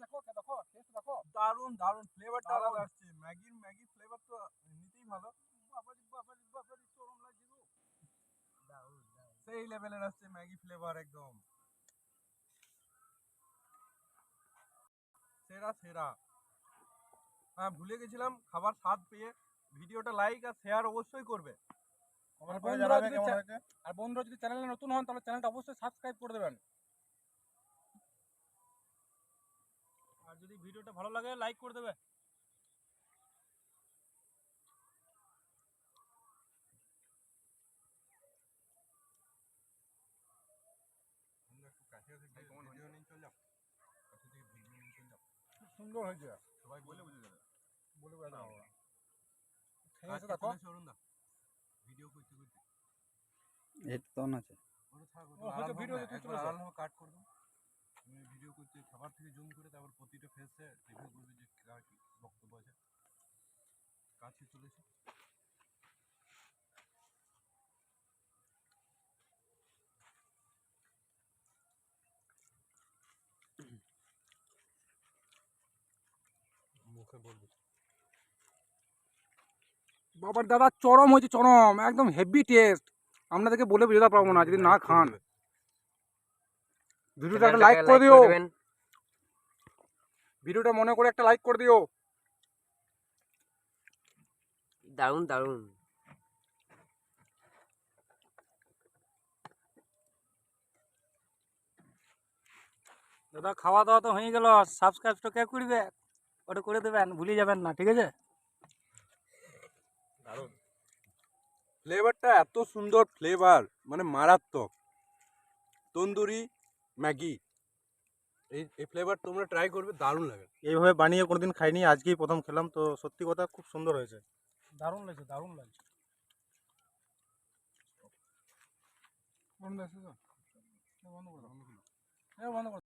খেয়ে দেখো দেখো। টেস্ট দেখো দারুণ দারুণ ফ্লেভারটা আলাদা আসছে। ম্যাগির ম্যাগি ফ্লেভার তো নিতেই ভালো। বাবারি বাবারি বাবারি চরম লাগছে গো। সেই লেভেলের আসছে ম্যাগি ফ্লেভার একদম। সেরা সেরা। হ্যাঁ ভুলে গেছিলাম খাবার স্বাদ পেয়ে। ভিডিওটা লাইক আর শেয়ার অবশ্যই করবে। আর বন্ধুরা যদি চ্যানেলে নতুন হন তাহলে চ্যানেলটা অবশ্যই সাবস্ক্রাইব করে দেবেন। যদি ভিডিওটা ভালো লাগে লাইক করে দেবে। ভিডিও ভিডিও সুন্দর হয়েছে। সবাই বলে বুঝে যাবে। বলে বেড়াতে না। দেখো। ভিডিও করতে করতে। হেডফোন আছে। ওটা থাক ও, হয়তো video তে তুই চলে যা। আলাদা কাট করে তুমি খাবার থেকে জুম করে তারপর প্রতিটা ফেসে রিভিউ করবে যে কার কি বক্তব্য আছে। কাছে চলেছে মুখে বলবি। বাবার দাদা চরম হয়েছে চরম একদম হেভি টেস্ট আপনাদেরকে বলে বোঝাতে পারব না যদি না খান। ভিডিওটা একটা লাইক করে দিও। ভিডিওটা মনে করে একটা লাইক করে দিও। দারুণ দারুণ। দাদা খাওয়া দাওয়া তো হয়ে গেল সাবস্ক্রাইবটা কে করবে? ওটা করে দেবেন ভুলে যাবেন না ঠিক আছে? দারুণ। ফ্লেভারটা এত সুন্দর ফ্লেভার মানে মারাত্মক। তন্দুরি ম্যাগি। এই এই ফ্লেভার তোমরা ট্রাই করবে দারুণ লাগে এইভাবে বানিয়ে কোনোদিন খাইনি আজকেই প্রথম খেলাম তো সত্যি কথা খুব সুন্দর হয়েছে দারুণ লাগছে দারুণ লাগছে বন্ধ আছে তো? বন্ধ করো বন্ধ করে।